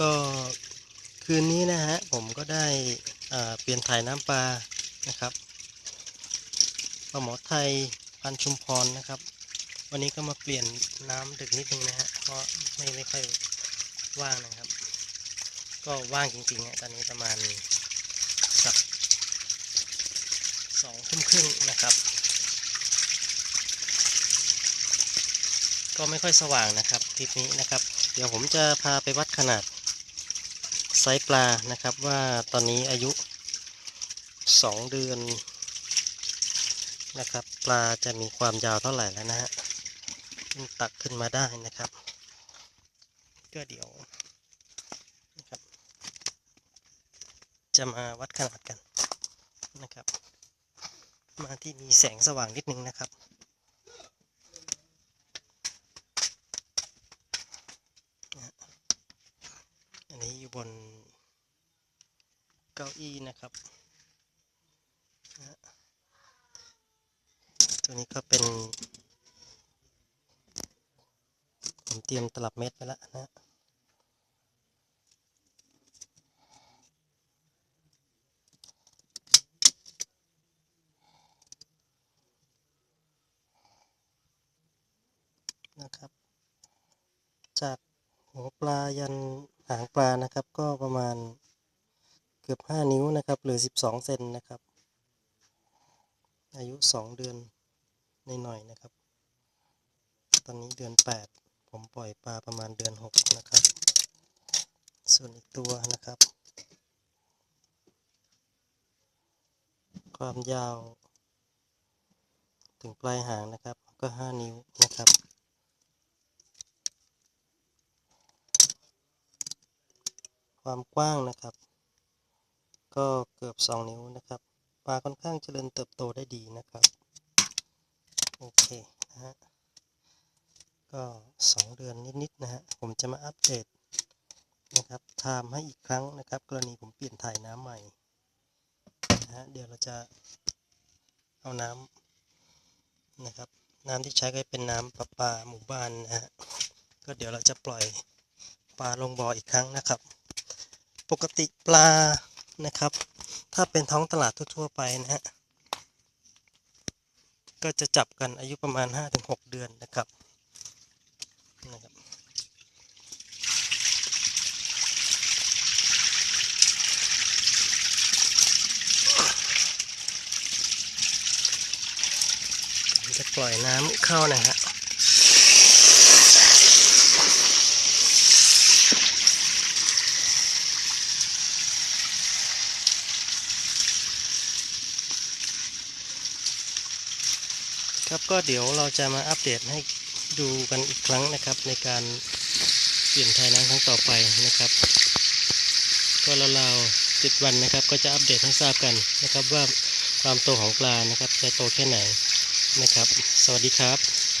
ก็คืนนี้นะฮะผมก็ได้เปลี่ยนถ่ายน้ำปลานะครับปลาหมอไทยพันชุมพรนะครับ วันนี้ก็มาเปลี่ยนน้ำดึกนิดนึงนะฮะเพราะไม่ไม่ค่อยว่างนะครับ ก็ว่างจริงๆฮะตอนนี้ประมาณสักสองทุ่มครึ่งนะครับ ก็ไม่ค่อยสว่างนะครับทริปนี้นะครับ เดี๋ยวผมจะพาไปวัดขนาด ไซส์ปลานะครับว่าตอนนี้อายุ 2 เดือนนะครับ ปลาจะมีความยาวเท่าไหร่แล้วนะฮะตักขึ้นมาได้นะครับ ก็เดี๋ยวนะครับ จะมาวัดขนาดกันนะครับ มาที่มีแสงสว่างนิดนึงนะครับ นี้อยู่บนเก้าอี้นะครับตัวนี้ก็เป็นผมเตรียมตลับเม็ดไปแล้วนะนะครับ จาก หัวปลายันหางปลานะครับ ก็ประมาณเกือบ 5 นิ้วนะครับ หรือ 12 เซนนะครับ อายุ 2 เดือนในหน่อยนะครับ ตอนนี้เดือน 8 ผมปล่อยปลาประมาณเดือน 6 นะครับ ส่วนอีกตัวนะครับ ความยาว ถึงปลายหางนะครับ ก็ 5 นิ้วนะครับ ความกว้างนะครับ ก็เกือบ 2 นิ้วนะครับปลาค่อนข้างเจริญเติบโตได้ดีนะครับโอเคนะฮะก็ 2 เดือนนิดๆนะฮะผมจะมาอัปเดตนะครับไทม์ให้อีกครั้งนะครับ กรณีผมเปลี่ยนถ่ายน้ำใหม่นะฮะเดี๋ยวเราจะเอาน้ำนะครับ น้ำที่ใช้ก็เป็นน้ำประปาหมู่บ้านนะฮะก็เดี๋ยวเราจะปล่อยปลาลงบ่ออีกครั้งนะครับ ปกติปลานะครับ ถ้าเป็นท้องตลาดทั่วๆไปนะฮะก็จะจับกันอายุประมาณ 5-6 เดือนนะครับนะครับจะปล่อยน้ำเข้านะฮะ ครับก็เดี๋ยวเราจะมาอัปเดตให้ดูกันอีกครั้งนะครับ ในการเปลี่ยนถ่ายน้ำครั้งต่อไปนะครับ ก็ราวๆเจ็ดวันนะครับ ก็จะอัปเดตให้ทราบกันนะครับ ว่าความโตของปลานะครับ จะโตแค่ไหนนะครับ สวัสดีครับ